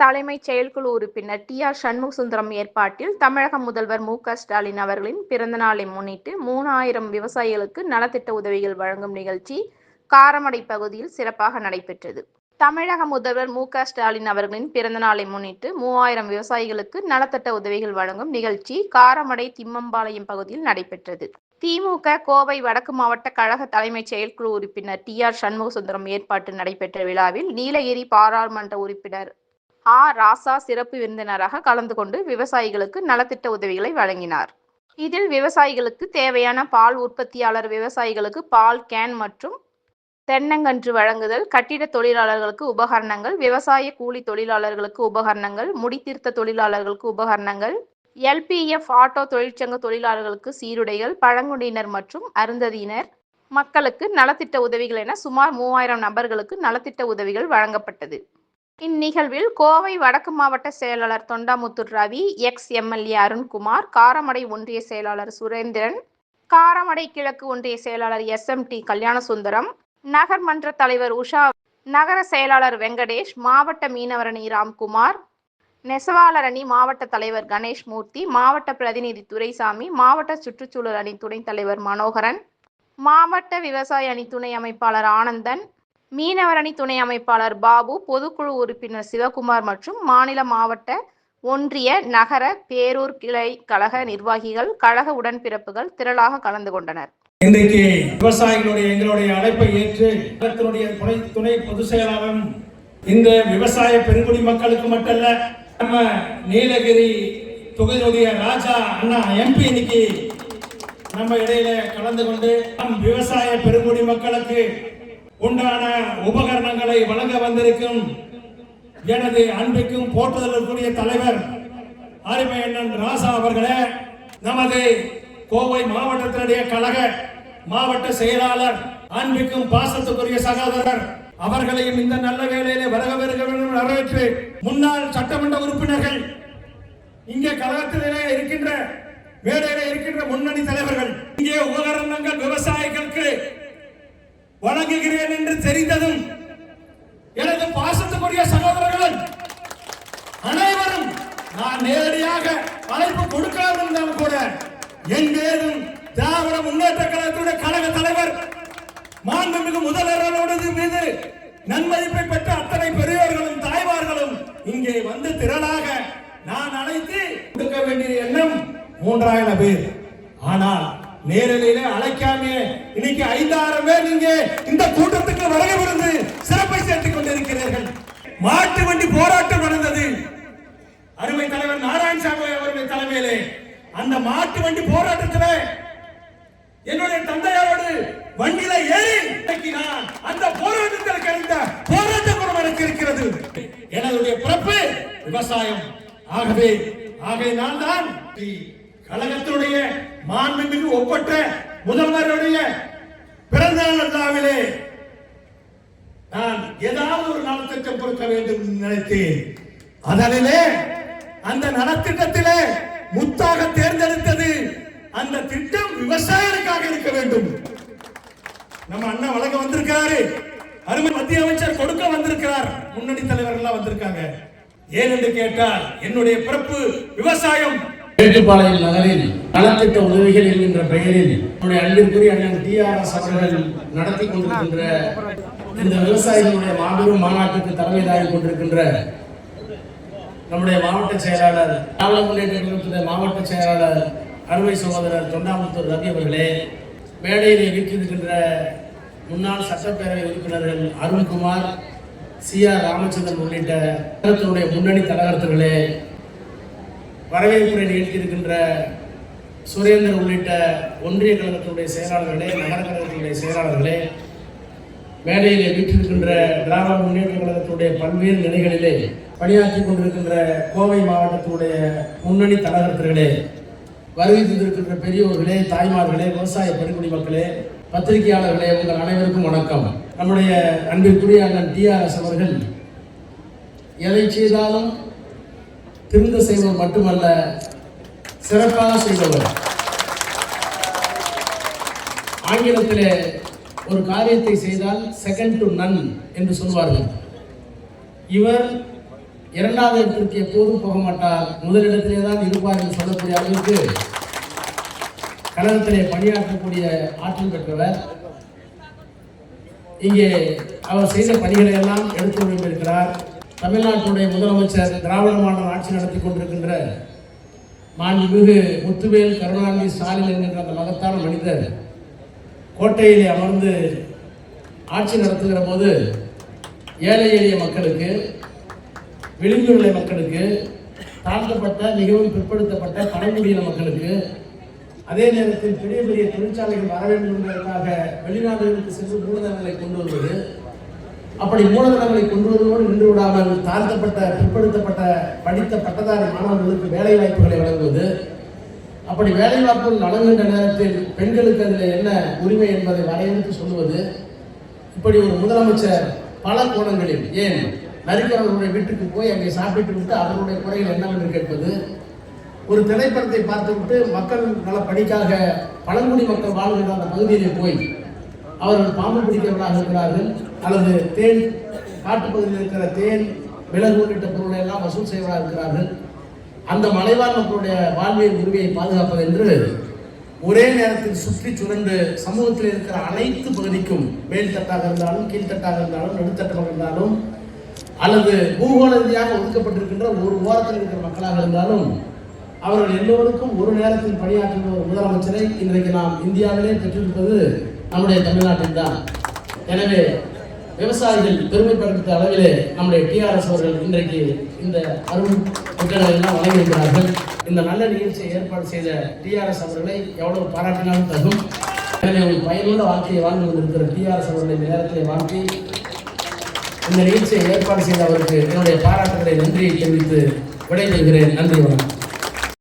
தலைமைச் செயற்குழு உறுப்பினர் டி ஆர் சண்முகசுந்தரம் ஏற்பாட்டில் தமிழக முதல்வர் மு க ஸ்டாலின் அவர்களின் பிறந்தநாளை முன்னிட்டு மூணாயிரம் விவசாயிகளுக்கு நலத்திட்ட உதவிகள் வழங்கும் நிகழ்ச்சி காரமடை பகுதியில் சிறப்பாக நடைபெற்றது. தமிழக முதல்வர் மு க ஸ்டாலின் அவர்களின் பிறந்தநாளை முன்னிட்டு மூவாயிரம் விவசாயிகளுக்கு நலத்திட்ட உதவிகள் வழங்கும் நிகழ்ச்சி காரமடை திம்மம்பாளையம் பகுதியில் நடைபெற்றது. திமுக கோவை வடக்கு மாவட்ட கழக தலைமைச் செயற்குழு உறுப்பினர் டி ஆர் சண்முகசுந்தரம் ஏற்பாட்டில் நடைபெற்ற விழாவில் நீலகிரி பாராளுமன்ற உறுப்பினர் ஆ ராசா சிறப்பு விருந்தினராக கலந்து கொண்டு விவசாயிகளுக்கு நலத்திட்ட உதவிகளை வழங்கினார். இதில் விவசாயிகளுக்கு தேவையான பால் உற்பத்தியாளர் விவசாயிகளுக்கு பால் கேன் மற்றும் தென்னங்கன்று வழங்குதல் கட்டிட தொழிலாளர்களுக்கு உபகரணங்கள் விவசாய கூலி தொழிலாளர்களுக்கு உபகரணங்கள் முடித்திருத்த தொழிலாளர்களுக்கு உபகரணங்கள் எல்பிஎஃப் ஆட்டோ தொழிற்சங்க தொழிலாளர்களுக்கு சீருடைகள் பழங்குடியினர் மற்றும் அருந்ததியினர் மக்களுக்கு நலத்திட்ட உதவிகள் என சுமார் மூவாயிரம் நபர்களுக்கு நலத்திட்ட உதவிகள் வழங்கப்பட்டது. இந்நிகழ்வில் கோவை வடக்கு மாவட்ட செயலாளர் தொண்டாமுத்தூர் ரவி எக்ஸ் எம்எல்ஏ அருண்குமார் காரமடை ஒன்றிய செயலாளர் சுரேந்திரன் காரமடை கிழக்கு ஒன்றிய செயலாளர் எஸ் எம் டி கல்யாணசுந்தரம் நகர்மன்ற தலைவர் உஷா நகர செயலாளர் வெங்கடேஷ் மாவட்ட மீனவரணி ராம்குமார் நெசவாளர் அணி மாவட்ட தலைவர் கணேஷ் மூர்த்தி மாவட்ட பிரதிநிதி துரைசாமி மாவட்ட சுற்றுச்சூழல் அணி துணைத் தலைவர் மனோகரன் மாவட்ட விவசாய அணி துணை அமைப்பாளர் ஆனந்தன் மீனவரணி துணை அமைப்பாளர் பாபு பொதுக்குழு உறுப்பினர் சிவகுமார் மற்றும் மாநில மாவட்ட ஒன்றிய நகர பேரூர் கிளை கழக நிர்வாகிகள் கழக உடன்பிறப்புகள் திரளாக கலந்து கொண்டனர். இன்றைக்கு விவசாயிகளுடைய எங்களுடைய அழைப்பை ஏற்று துணை துணை பொதுச் செயலாளரும் இந்த விவசாய பெருங்குடி மக்களுக்கு மட்டுமல்ல நம்ம நீலகிரி தொகுதியுடைய ராஜா அண்ணா எம்பி இன்னைக்கு நம்ம இடையில கலந்து கொண்டு நம் விவசாய பெருங்குடி மக்களுக்கு உண்டான உபகரணங்களை வழங்க வந்திருக்கும் எனது அன்பிற்கும் போற்றுதலுக்குரிய தலைவர் அருமை அண்ணன் ராசா அவர்களே நமது கோவை மாவட்டத்தினுடைய கழக மாவட்ட செயலாளர் அன்பிற்கும் பாசத்துக்குரிய சகோதரர் அவர்களையும் இந்த நல்ல வேலையிலே வரவேற்க வேண்டும் வரவேற்று முன்னாள் சட்டமன்ற உறுப்பினர்கள் இங்கே கழகத்திலே இருக்கின்ற மேடையிலே இருக்கின்ற முன்னணி தலைவர்கள் இங்கே உபகரணங்கள் விவசாயிகள் வணங்குகிறேன் என்று தெரிந்ததும் எனது பாசத்துக்குரிய சகோதரர்கள் அனைவரும் நான் நேரடியாக அழைப்பு கொடுக்காமல் இருந்தாலும் கூட எங்கேயும் திராவிட முன்னேற்ற கழகத்துடைய கழக தலைவர் மாண்புமிகு முதல்வர்களோடு மீது நன்மதிப்பை பெற்ற அத்தனை பெரியவர்களும் தாய்மார்களும் இங்கே வந்து திரளாக நான் அழைத்து கொடுக்க வேண்டிய எண்ணம் மூன்றாயிரம் பேர். ஆனால் நேரலையிலே அழைக்காம. இன்னைக்கு ஐந்தாயிரம் பேர் நீங்க இந்த கூட்டத்துக்கு வரவிருந்து சிறப்பை சேர்த்துக் கொண்டிருக்கிறீர்கள். மாட்டு வண்டி போராட்டம் நடந்தது. அருமை தலைவர் நாராயணசாமி அவருடைய தலைமையிலே. அந்த மாட்டு வண்டி போராட்டத்தில் என்னுடைய தந்தையாரோடு வண்டியில ஏறி நான் அந்த போராட்டத்தில் கலந்த போராட்ட குணம் எனக்கு இருக்கிறது. எனதுடைய பிறப்பு விவசாயம். ஆகவே ஆகையினால் தான் கழகத்தினுடைய மாண்புமிகு ஒப்பற்ற முதல்வருடைய பிறந்த நாள் விழாவிலே நான் ஏதாவது ஒரு நலத்திட்டம் கொடுக்க வேண்டும் என்று நினைத்தேன். அதனிலே அந்த நலத்திட்டத்திலே முத்தாக தேர்ந்தெடுத்தது அந்த திட்டம் விவசாயிகளுக்காக இருக்க வேண்டும். நம்ம அண்ணன் வழங்க வந்திருக்காரு அருமை மத்திய அமைச்சர் கொடுக்க வந்திருக்கிறார். முன்னணி தலைவர்கள் எல்லாம் வந்திருக்காங்க. ஏன் என்று கேட்டால் என்னுடைய பிறப்பு விவசாயம். மேட்டுப்பாளையம் நகரில் நலத்திட்ட உதவிகள் என்கின்ற பெயரில் நம்முடைய அன்பிற்குரிய அண்ணன் எஸ் அவர்கள் நடத்தி கொண்டிருக்கின்ற இந்த விவசாயிகளுடைய மாபெரும் மாநாட்டுக்கு தலைமை தாங்கி கொண்டிருக்கின்ற நம்முடைய மாவட்ட செயலாளர் திராவிட முன்னேற்ற கழகத்துடைய மாவட்ட செயலாளர் அருமை சகோதரர் தொண்டாமுத்தூர் ரவி அவர்களே மேடையில் இருக்கின்ற முன்னாள் சட்டப்பேரவை உறுப்பினர்கள் அருண்குமார் சி ஆர் ராமச்சந்திரன் உள்ளிட்ட முன்னணி தலைவர்களே வரவேற்புரை நிகழ்த்தியிருக்கின்ற சுரேந்தர் உள்ளிட்ட ஒன்றிய கழகத்தினுடைய செயலாளர்களே நகர கழகத்தினுடைய செயலாளர்களே மேடையிலே வீற்றிருக்கின்ற திராவிட முன்னேற்ற கழகத்தினுடைய பல்வேறு நிலைகளிலே பணியாற்றி கொண்டிருக்கின்ற கோவை மாவட்டத்தினுடைய முன்னணி தலைவர்களே வருகை தந்திருக்கின்ற பெரியோர்களே தாய்மார்களே விவசாய பெருங்குடி மக்களே பத்திரிகையாளர்களே உங்கள் அனைவருக்கும் வணக்கம். நம்முடைய அன்பிற்குரிய அண்ணன் டிஆர்எஸ் அவர்கள் எதை செய்தாலும் திருந்த செய்வது மட்டுமல்ல சிறப்பாக செய்தவர் ஆங்கிலத்திலே ஒரு காரியத்தை செய்தால் செகண்ட் டு நன் என்று சொல்வார்கள். இவர் இரண்டாவது இடத்திற்கு எப்போதும் போக மாட்டார். முதலிடத்திலே தான் இருப்பார் என்று சொல்லக்கூடிய அளவுக்கு கழகத்திலே பணியாற்றக்கூடிய ஆற்றல் பெற்றவர். இங்கே அவர் செய்த பணிகளை எல்லாம் எடுத்து கொண்டிருக்கிறார் தமிழ்நாட்டுடைய முதலமைச்சர் திராவிட மாடல் ஆட்சி நடத்தி கொண்டிருக்கின்ற மாண்புமிகு முத்துவேல் கருணாநிதி ஸ்டாலின் என்கின்ற அந்த மகத்தான மனிதர் கோட்டையிலே அமர்ந்து ஆட்சி நடத்துகிற போது ஏழை எளிய மக்களுக்கு விளிம்பு நிலை மக்களுக்கு தாழ்த்தப்பட்ட மிகவும் பிற்படுத்தப்பட்ட பழங்குடியின மக்களுக்கு அதே நேரத்தில் பெரிய பெரிய தொழிற்சாலைகள் வர வேண்டும் என்பதற்காக வெளிநாடுகளுக்கு சென்று மூலதனங்களை கொண்டு வருவது அப்படி மூலதனங்களை கொண்டு வருவதோடு நின்று விடாமல் தாழ்த்தப்பட்ட பிற்படுத்தப்பட்ட படித்த பட்டதாரி மாணவர்களுக்கு வேலை வாய்ப்புகளை வழங்குவது. அப்படி வேலை வாய்ப்புகள் வழங்குகின்ற நேரத்தில் பெண்களுக்கு அதில் என்ன உரிமை என்பதை வரையறுத்து சொல்லுவது. இப்படி ஒரு முதலமைச்சர் பல கோணங்களில் ஏன் நரிக்கிறவர்களுடைய வீட்டுக்கு போய் அங்கே சாப்பிட்டு விட்டு அவர்களுடைய குறைகள் என்னவென்று கேட்பது. ஒரு திரைப்படத்தை பார்த்துவிட்டு மக்கள் நல பணிக்காக பழங்குடி மக்கள் வாழ்கின்ற அந்த பகுதியிலே போய் அவர்கள் பாம்பு பிடிக்கிறவர்களாக இருக்கிறார்கள். அல்லது தேன் காட்டுப்பகுதியில் இருக்கிற தேன் விலகு உள்ளிட்ட பொருளை எல்லாம் வசூல் செய்வதாக இருக்கிறார்கள். அந்த மலைவாழ் மக்களுடைய வாழ்வியல் உரிமையை பாதுகாப்பது என்று ஒரே நேரத்தில் சுற்றி சுரண்டு சமூகத்தில் இருக்கிற அனைத்து பகுதிக்கும் மேல்தட்டாக இருந்தாலும் கீழ்த்தட்டாக இருந்தாலும் நடுத்தட்டாக இருந்தாலும் அல்லது பூகோள ரீதியாக ஒதுக்கப்பட்டிருக்கின்ற ஒரு ஓரத்தில் இருக்கிற மக்களாக இருந்தாலும் அவர்கள் எல்லோருக்கும் ஒரு நேரத்தில் பணியாற்றுகிற ஒரு முதலமைச்சரை இன்றைக்கு நாம் இந்தியாவிலே பெற்றிருப்பது நம்முடைய தமிழ்நாட்டில் தான். எனவே விவசாயிகள் பெருமைப்படுத்த அளவிலே நம்முடைய டிஆர்எஸ் அவர்கள் இன்றைக்கு இந்த அருள் திட்டங்களை வழங்கியிருக்கிறார்கள். இந்த நல்ல நிகழ்ச்சியை ஏற்பாடு செய்த டிஆர்எஸ் அவர்களை எவ்வளவு பாராட்டினாலும் தகும். எனவே ஒரு பயனுள்ள வாழ்க்கையை வாழ்ந்து கொண்டிருக்கிற டிஆர்எஸ் அவர்களை நேரத்தை வாழ்த்தி இந்த நிகழ்ச்சியை ஏற்பாடு செய்த அவருக்கு என்னுடைய பாராட்டுகளை நன்றியை தெரிவித்து விடைபெறுகிறேன். நன்றி வணக்கம்.